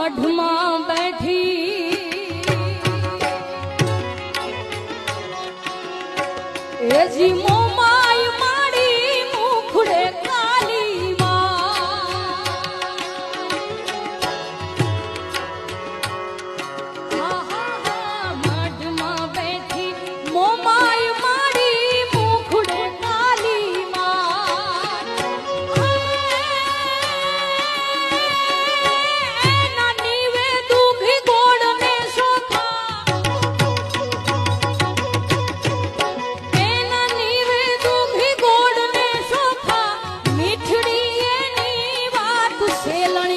મઢમાં બેઠી. એજી சேலனி